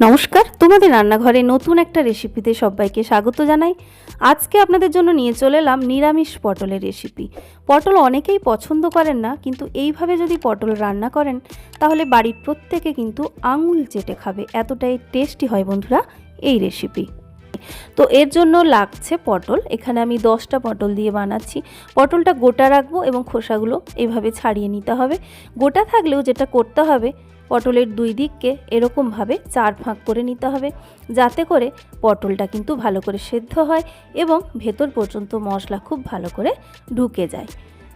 নমস্কার, তোমাদের রান্নাঘরে নতুন একটা রেসিপিতে সবাইকে স্বাগত জানাই। আজকে আপনাদের জন্য নিয়ে চলে এলাম নিরামিষ পটলের রেসিপি। পটল অনেকেই পছন্দ করেন না, কিন্তু এইভাবে যদি পটল রান্না করেন, তাহলে বাড়ির প্রত্যেকে কিন্তু আঙুল চেটে খাবে। এতটাই টেস্টি হয় বন্ধুরা এই রেসিপি। তো এর জন্য লাগছে পটল। এখানে আমি দশটা পটল দিয়ে বানাচ্ছি। পটলটা গোটা রাখব এবং খোসাগুলো এভাবে ছাড়িয়ে নিতে হবে। গোটা থাকলেও যেটা করতে হবে পটলের দুই দিককে এরকমভাবে চার ফাঁক করে নিতে হবে, যাতে করে পটলটা কিন্তু ভালো করে সেদ্ধ হয় এবং ভেতর পর্যন্ত মশলা খুব ভালো করে ঢুকে যায়।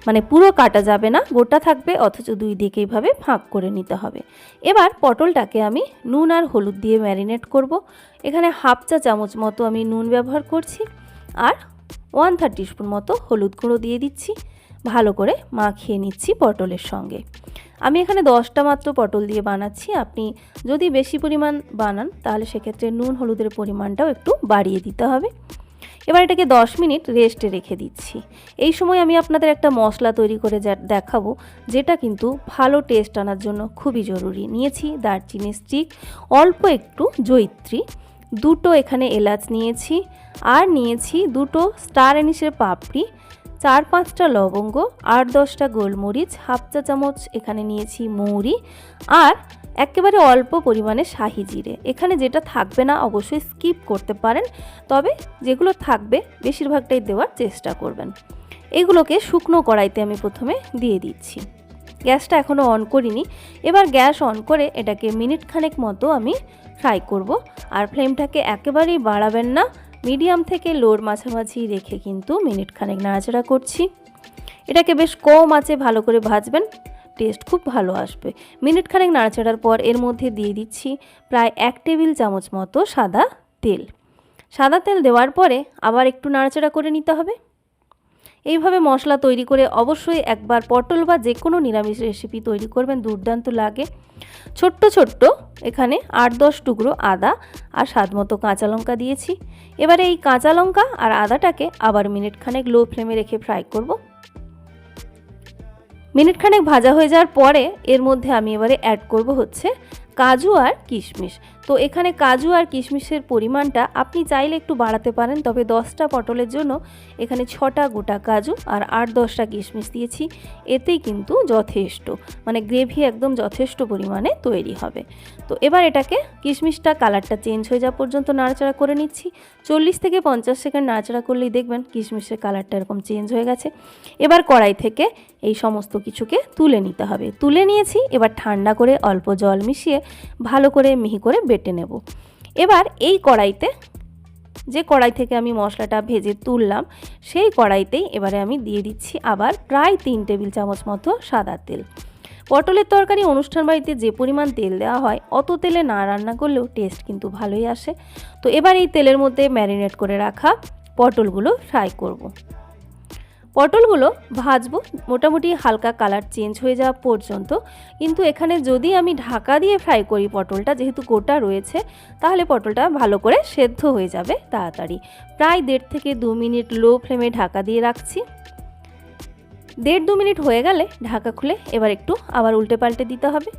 মানে পুরো কাটা যাবে না, গোটা থাকবে, অথচ দুই দিকে এইভাবে ফাঁক করে নিতে হবে। এবার পটলটাকে আমি নুন আর হলুদ দিয়ে ম্যারিনেট করব। এখানে হাফ চা চামচ মতো আমি নুন ব্যবহার করছি, আর ওয়ান থার্টি স্পুন মতো হলুদ গুঁড়ো দিয়ে দিচ্ছি। ভালো করে মাখিয়ে নিচ্ছি পটলের সঙ্গে। আমি এখানে দশটা মাত্র পটল দিয়ে বানাচ্ছি। আপনি যদি বেশি পরিমাণ বানান, তাহলে সেক্ষেত্রে নুন, হলুদের পরিমাণটাও একটু বাড়িয়ে দিতে হবে। এবার এটাকে 10 মিনিট রেস্টে রেখে দিচ্ছি। এই সময় আমি আপনাদের একটা মশলা তৈরি করে দেখাবো, যেটা কিন্তু ভালো টেস্ট আনার জন্য খুবই জরুরি। নিয়েছি দারচিনি স্টিক, অল্প একটু জৈত্রী, দুটো এখানে এলাচ নিয়েছি, আর নিয়েছি দুটো স্টার এনিসের পাপড়ি চার পাঁচটা লবঙ্গ, আট দশটা গোলমরিচ, হাফ চা চামচ এখানে নিয়েছি মৌরি আর একেবারে অল্প পরিমাণে শাহি জিরে। এখানে যেটা থাকবে না অবশ্যই স্কিপ করতে পারেন, তবে যেগুলো থাকবে বেশিরভাগটাই দেওয়ার চেষ্টা করবেন। এগুলোকে শুকনো কড়াইতে আমি প্রথমে দিয়ে দিচ্ছি। গ্যাসটা এখনও অন করিনি। এবার গ্যাস অন করে এটাকে মিনিট খানেক মতো আমি ফ্রাই করব। আর ফ্লেমটাকে একেবারেই বাড়াবেন না। মিডিয়াম থেকে লোর মাঝামাঝি রেখে কিন্তু মিনিট খানেক নাড়াচাড়া করছি। এটাকে বেশ কম আছে ভালো করে ভাজবেন, টেস্ট খুব ভালো আসবে। মিনিট খানেক নাড়াচাড়ার পর এর মধ্যে দিয়ে দিচ্ছি প্রায় এক টেবিল চামচ মতো সাদা তেল। সাদা তেল দেওয়ার পরে আবার একটু নাড়াচাড়া করে নিতে হবে। এইভাবে মশলা তৈরি করে অবশ্যই একবার পটল বা যে কোনো নিরামিষ রেসিপি তৈরি করবেন, দুর্দান্ত লাগে। ছোট্ট ছোট্ট, এখানে আট দশ টুকরো আদা আর স্বাদ মতো কাঁচা লঙ্কা দিয়েছি। এবারে এই কাঁচা লঙ্কা আর আদাটাকে আবার মিনিটখানেক লো ফ্লেমে রেখে ফ্রাই করব। মিনিটখানেক ভাজা হয়ে যাওয়ার পরে এর মধ্যে আমি এবারে অ্যাড করব হচ্ছে কাজু আর কিশমিশ। তো এখানে কাজু আর কিশমিশের পরিমাণটা আপনি চাইলে একটু বাড়াতে পারেন, তবে দশটা পটলের জন্য এখানে ছটা গোটা কাজু আর আট দশটা কিশমিশ দিয়েছি। এতেই কিন্তু যথেষ্ট মানে গ্রেভি একদম যথেষ্ট পরিমাণে তৈরি হবে। তো এবার এটাকে কিশমিশটা কালারটা চেঞ্জ হয়ে যাওয়া পর্যন্ত নাড়াচাড়া করে নিচ্ছি। চল্লিশ থেকে পঞ্চাশ সেকেন্ড নাড়াচাড়া করলেই দেখবেন কিশমিশের কালারটা এরকম চেঞ্জ হয়ে গেছে। এবার কড়াই থেকে এই সমস্ত কিছুকে তুলে নিতে হবে। তুলে নিয়েছি, এবার ঠান্ডা করে অল্প জল মিশিয়ে ভালো করে মিহি করে নেব। এবার এই কড়াইতে যে কড়াই থেকে আমি মশলাটা ভেজে তুললাম, সেই কড়াইতেই এবারে আমি দিয়ে দিচ্ছি আবার প্রায় তিন টেবিল চামচ মতো সাদা তেল। পটলের তরকারি অনুষ্ঠান বাড়িতে যে পরিমাণ তেল দেওয়া হয়, অত তেলে না রান্না করলেও টেস্ট কিন্তু ভালোই আসে। তো এবার এই তেলের মধ্যে ম্যারিনেট করে রাখা পটলগুলো ফ্রাই করব। পটলগুলো ভাজবো, মোটামুটি হালকা কালার চেঞ্জ হয়ে যাওয়া পর্যন্ত। কিন্তু এখানে যদি আমি ঢাকা দিয়ে ফ্রাই করি পটলটা, যেহেতু গোটা রয়েছে, তাহলে পটলটা ভালো করে সেদ্ধ হয়ে যাবে তাড়াতাড়ি। প্রায় দেড় থেকে দু মিনিট লো ফ্লেমে ঢাকা দিয়ে রাখছি। দেড় দু মিনিট হয়ে গেলে ঢাকা খুলে এবার একটু আবার উল্টে পাল্টে দিতে হবে।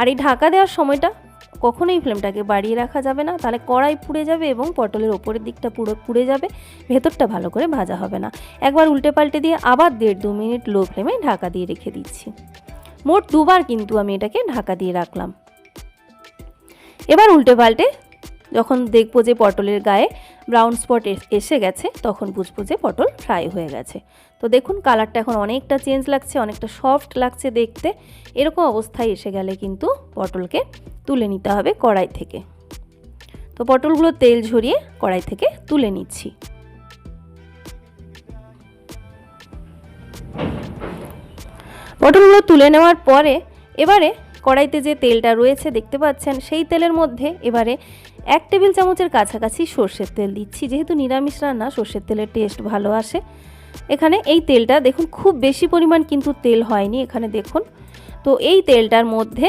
আর এই ঢাকা দেওয়ার সময়টা কখনোই ফ্লেমটাকে বাড়িয়ে রাখা যাবে না। তাহলে কড়াই পুড়ে যাবে এবং পটলের ওপরের দিকটা পুরো পুড়ে যাবে। ভেতরটা ভালো করে ভাজা হবে না। একবার উল্টে পাল্টে দিয়ে আবার দেড় দু মিনিট লো ফ্লেমে ঢাকা দিয়ে রেখে দিচ্ছি। মোট দুবার কিন্তু আমি এটাকে ঢাকা দিয়ে রাখলাম। এবার উল্টে পাল্টে যখন দেখব যে পটলের গায়ে ব্রাউন স্পট এসে গেছে, তখন বুঝব যে পটল ফ্রাই হয়ে গেছে। তো দেখুন কালারটা এখন অনেকটা চেঞ্জ লাগছে, অনেকটা সফট লাগছে দেখতে। এরকম অবস্থায় এসে গেলে কিন্তু পটলকে তুলে নিতে হবে কড়াই থেকে। তো পটলগুলো তেল ঝরিয়ে কড়াই থেকে তুলে নিচ্ছি। পটলগুলো তুলে নেওয়ার পরে এবারে কড়াইতে যে তেলটা রয়েছে দেখতে পাচ্ছেন, সেই তেলের মধ্যে এবারে এক টেবিল চামচের কাছাকাছি সর্ষের তেল দিচ্ছি। যেহেতু নিরামিষ রান্না, সর্ষের তেলের টেস্ট ভালো আসে। এখানে এই তেলটা দেখুন, খুব বেশি পরিমাণ কিন্তু তেল হয়নি এখানে দেখুন। তো এই তেলটার মধ্যে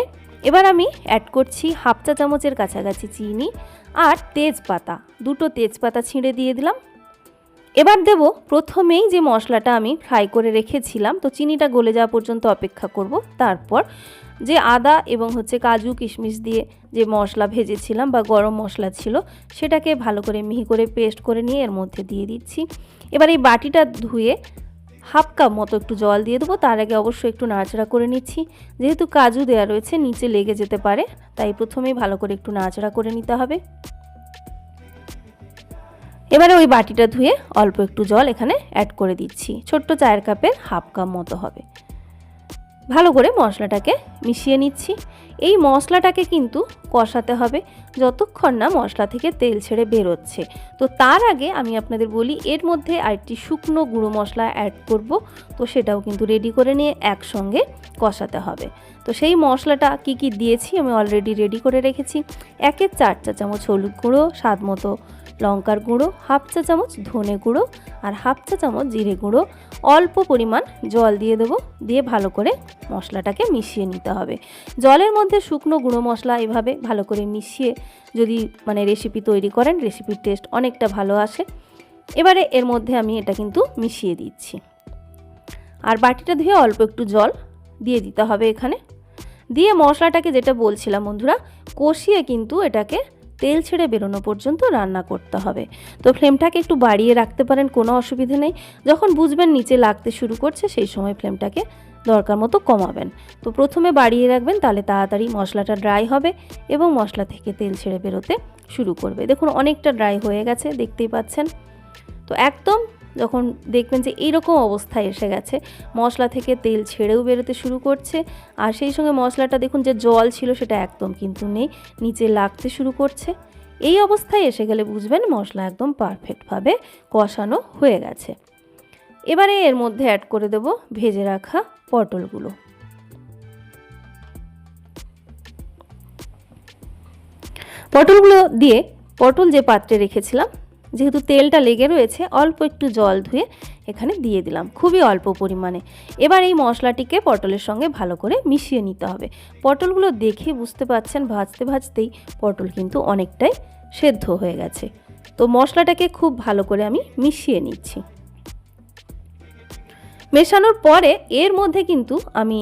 এবার আমি অ্যাড করছি হাফ চা চামচের কাছাকাছি চিনি আর তেজপাতা। দুটো তেজপাতা ছিঁড়ে দিয়ে দিলাম। এবার দেব প্রথমেই যে মশলাটা আমি ফ্রাই করে রেখেছিলাম, তো চিনিটা গলে যাওয়া পর্যন্ত অপেক্ষা করব। তারপর যে আদা এবং হচ্ছে কাজু, কিশমিশ দিয়ে যে মশলা ভেজেছিলাম বা গরম মশলা ছিল, সেটাকে ভালো করে মিহি করে পেস্ট করে নিয়ে এর মধ্যে দিয়ে দিচ্ছি। এবার এই বাটিটা ধুয়ে হাফ কাপ মতো একটু জল দিয়ে দেবো। তার আগে অবশ্যই একটু নাড়াচাড়া করে নিচ্ছি। যেহেতু কাজু দেয়া রয়েছে, নিচে লেগে যেতে পারে, তাই প্রথমেই ভালো করে একটু নাড়াচাড়া করে নিতে হবে। এবারে ওই বাটিটা ধুয়ে অল্প একটু জল এখানে অ্যাড করে দিচ্ছি। ছোট্ট চায়ের কাপের হাফ কাপ মতো হবে। ভালো করে মশলাটাকে মিশিয়ে নিচ্ছি। এই মশলাটাকে কিন্তু কষাতে হবে যতক্ষণ না মশলা থেকে তেল ছেড়ে বেরোচ্ছে। তো তার আগে আমি আপনাদের বলি, এর মধ্যে আরেকটি শুকনো গুঁড়ো মশলা অ্যাড করব। তো সেটাও কিন্তু রেডি করে নিয়ে একসঙ্গে কষাতে হবে। তো সেই মশলাটা কি কি দিয়েছি আমি অলরেডি রেডি করে রেখেছি। একের চার চা চামচ হলুদ গুঁড়ো, স্বাদ মতো লঙ্কার গুঁড়ো, হাফ চা চামচ ধনে গুঁড়ো আর হাফ চা চামচ জিরে গুঁড়ো। অল্প পরিমাণ জল দিয়ে দেবো, দিয়ে ভালো করে মশলাটাকে মিশিয়ে নিতে হবে। জলের মধ্যে শুকনো গুঁড়ো মশলা এভাবে ভালো করে মিশিয়ে যদি মানে রেসিপি তৈরি করেন রেসিপির টেস্ট অনেকটা ভালো আসে। এবারে এর মধ্যে আমি এটা কিন্তু মিশিয়ে দিচ্ছি। আর বাটিটা ধুয়ে অল্প একটু জল দিয়ে দিতে হবে এখানে। দিয়ে মশলাটাকে যেটা বলছিলাম বন্ধুরা, কষিয়ে কিন্তু এটাকে তেল ছেড়ে বেরোনো পর্যন্ত রান্না করতে হবে। তো ফ্লেমটাকে একটু বাড়িয়ে রাখতে পারেন, কোনো অসুবিধে নেই। যখন বুঝবেন নিচে লাগতে শুরু করছে, সেই সময় ফ্লেমটাকে দরকার মতো কমাবেন। তো প্রথমে বাড়িয়ে রাখবেন, তাহলে তাড়াতাড়ি মশলাটা ড্রাই হবে এবং মশলা থেকে তেল ছেড়ে বেরোতে শুরু করবে। দেখুন, অনেকটা ড্রাই হয়ে গেছে, দেখতেই পাচ্ছেন। তো একদম যখন দেখবেন যে এইরকম অবস্থায় এসে গেছে, মশলা থেকে তেল ছেড়েও বেরোতে শুরু করছে। আর সেই সঙ্গে মশলাটা দেখুন যে জল ছিল সেটা একদম কিন্তু নেই, নিচে লাগতে শুরু করছে। এই অবস্থায় এসে গেলে বুঝবেন মশলা একদম পারফেক্টভাবে কষানো হয়ে গেছে। এবারে এর মধ্যে অ্যাড করে দেব ভেজে রাখা পটলগুলো। পটলগুলো দিয়ে পটল যে পাত্রে রেখেছিলাম যেহেতু তেলটা লেগে রয়েছে, অল্প একটু জল ধুয়ে এখানে দিয়ে দিলাম। খুবই অল্প পরিমাণে। এবার এই মশলাটিকে পটলের সঙ্গে ভালো করে মিশিয়ে নিতে হবে। পটলগুলো দেখে বুঝতে পারছেন, ভাজতে ভাজতেই পটল কিন্তু অনেকটাই সেদ্ধ হয়ে গেছে। তো মশলাটাকে খুব ভালো করে আমি মিশিয়ে নিচ্ছি। মেশানোর পরে এর মধ্যে কিন্তু আমি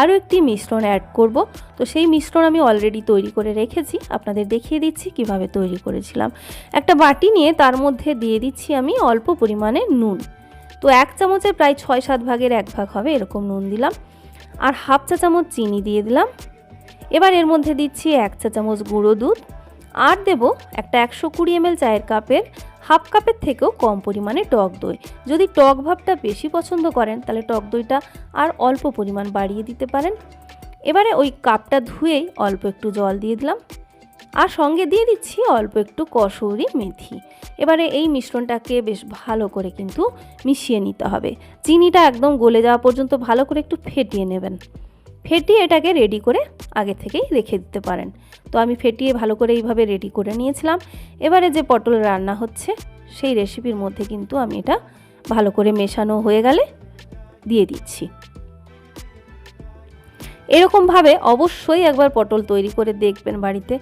আরও একটি মিশ্রণ অ্যাড করব। তো সেই মিশ্রণ আমি অলরেডি তৈরি করে রেখেছি। আপনাদের দেখিয়ে দিচ্ছি কীভাবে তৈরি করেছিলাম। একটা বাটি নিয়ে তার মধ্যে দিয়ে দিচ্ছি আমি অল্প পরিমাণে নুন। তো এক চামচের প্রায় ছয় সাত ভাগের এক ভাগ হবে এরকম নুন দিলাম। আর হাফ চা চামচ চিনি দিয়ে দিলাম। এবার এর মধ্যে দিচ্ছি এক চা চামচ গুঁড়ো দুধ। আর দেব একটা একশো কুড়ি এমএল চায়ের কাপের হাফ কাপের থেকেও কম পরিমাণে টক দই। যদি টক ভাবটা বেশি পছন্দ করেন, তাহলে টক দইটা আর অল্প পরিমাণ বাড়িয়ে দিতে পারেন। এবারে ওই কাপটা ধুয়েই অল্প একটু জল দিয়ে দিলাম। আর সঙ্গে দিয়ে দিচ্ছি অল্প একটু কসৌরি মেথি। এবারে এই মিশ্রণটাকে বেশ ভালো করে কিন্তু মিশিয়ে নিতে হবে। চিনিটা একদম গলে যাওয়া পর্যন্ত ভালো করে একটু ফেটিয়ে নেবেন। ফেটিয়ে এটাকে রেডি করে আগে থেকেই রেখে দিতে পারেন। তো আমি ফেটিয়ে ভালো করে এইভাবে রেডি করে নিয়েছিলাম। এবারে যে পটল রান্না হচ্ছে, সেই রেসিপির মধ্যে কিন্তু আমি এটা ভালো করে মেশানো হয়ে গেলে দিয়ে দিচ্ছি। এরকমভাবে অবশ্যই একবার পটল তৈরি করে দেখবেন বাড়িতে।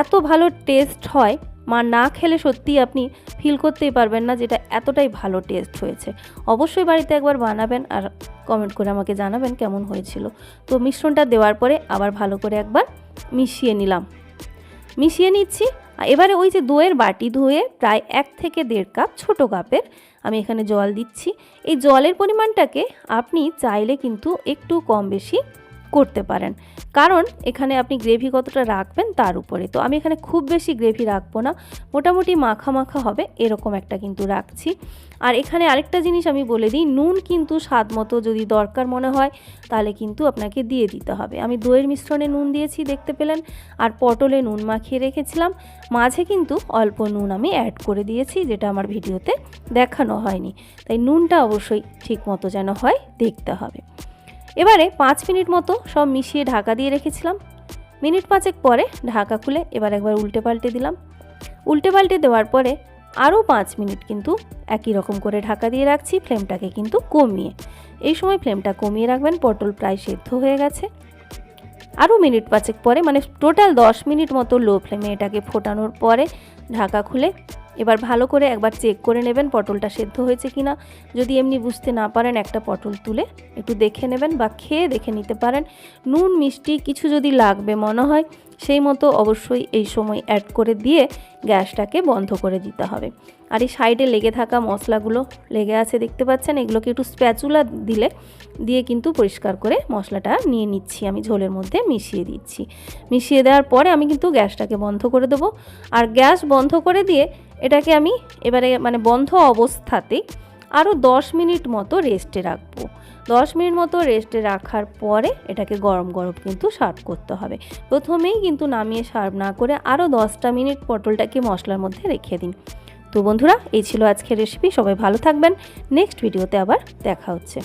এত ভালো টেস্ট হয় মা না খেলে সত্যি আপনি ফিল করতেই পারবেন না যেটা এতটাই ভালো টেস্ট হয়েছে। অবশ্যই বাড়িতে একবার বানাবেন আর কমেন্ট করে আমাকে জানাবেন কেমন হয়েছিল। তো মিশ্রণটা দেওয়ার পরে আবার ভালো করে একবার মিশিয়ে নিলাম। মিশিয়ে নিচ্ছি। এবারে ওই যে দইয়ের বাটি ধুয়ে প্রায় এক থেকে দেড় কাপ ছোট কাপের আমি এখানে জল দিচ্ছি। এই জলের পরিমাণটাকে আপনি চাইলে কিন্তু একটু কম বেশি করতে পারেন। কারণ এখানে আপনি গ্রেভি কতটা রাখবেন তার উপরে। তো আমি এখানে খুব বেশি গ্রেভি রাখব না। মোটামুটি মাখা মাখা হবে এরকম একটা কিন্তু রাখছি। আর এখানে আরেকটা জিনিস আমি বলে দিই, নুন কিন্তু স্বাদ মতো যদি দরকার মনে হয়, তাহলে কিন্তু আপনাকে দিয়ে দিতে হবে। আমি দইয়ের মিশ্রণে নুন দিয়েছি, দেখতে পেলেন। আর পটলে নুন মাখিয়ে রেখেছিলাম। মাঝে কিন্তু অল্প নুন আমি অ্যাড করে দিয়েছি, যেটা আমার ভিডিওতে দেখানো হয়নি। তাই নুনটা অবশ্যই ঠিক মতো যেন হয়, দেখতে হবে। এবারে পাঁচ মিনিট মতো সব মিশিয়ে ঢাকা দিয়ে রেখেছিলাম। মিনিট পাঁচেক পরে ঢাকা খুলে এবার একবার উল্টে পাল্টে দিলাম। উল্টে পাল্টে দেওয়ার পরে আরও পাঁচ মিনিট কিন্তু একই রকম করে ঢাকা দিয়ে রাখছি, ফ্লেমটাকে কিন্তু কমিয়ে। এই সময় ফ্লেমটা কমিয়ে রাখবেন, পটল প্রায় সেদ্ধ হয়ে গেছে। আরও মিনিট পাঁচেক পরে মানে টোটাল দশ মিনিট মতো লো ফ্লেমে এটাকে ফোটানোর পরে ঢাকা খুলে এবার ভালো করে একবার চেক করে নেবেন পটলটা সেদ্ধ হয়েছে কি না যদি এমনি বুঝতে না পারেন, একটা পটল তুলে একটু দেখে নেবেন বা খেয়ে দেখে নিতে পারেন। নুন, মিষ্টি কিছু যদি লাগবে মনে হয়, সেই মতো অবশ্যই এই সময় অ্যাড করে দিয়ে গ্যাসটাকে বন্ধ করে দিতে হবে। আর এই সাইডে লেগে থাকা মশলাগুলো লেগে আছে, দেখতে পাচ্ছেন? এগুলোকে একটু স্প্যাচুলা দিলে, দিয়ে কিন্তু পরিষ্কার করে মশলাটা নিয়ে নিচ্ছি। আমি ঝোলের মধ্যে মিশিয়ে দিচ্ছি। মিশিয়ে দেওয়ার পরে আমি কিন্তু গ্যাসটাকে বন্ধ করে দেবো। আর গ্যাস বন্ধ করে দিয়ে এটাকে আমি এবারে মানে বন্ধ অবস্থাতেই আরও দশ মিনিট মতো রেস্টে রাখব। দশ মিনিট মতো রেস্টে রাখার পরে এটাকে গরম গরম কিন্তু সার্ভ করতে হবে। প্রথমেই কিন্তু নামিয়ে সার্ভ না করে আরও দশটা মিনিট পটলটাকে মশলার মধ্যে রেখে দিন। তো বন্ধুরা, এই ছিল আজকের রেসিপি সবাই ভালো থাকবেন। নেক্সট ভিডিওতে আবার দেখা হচ্ছে।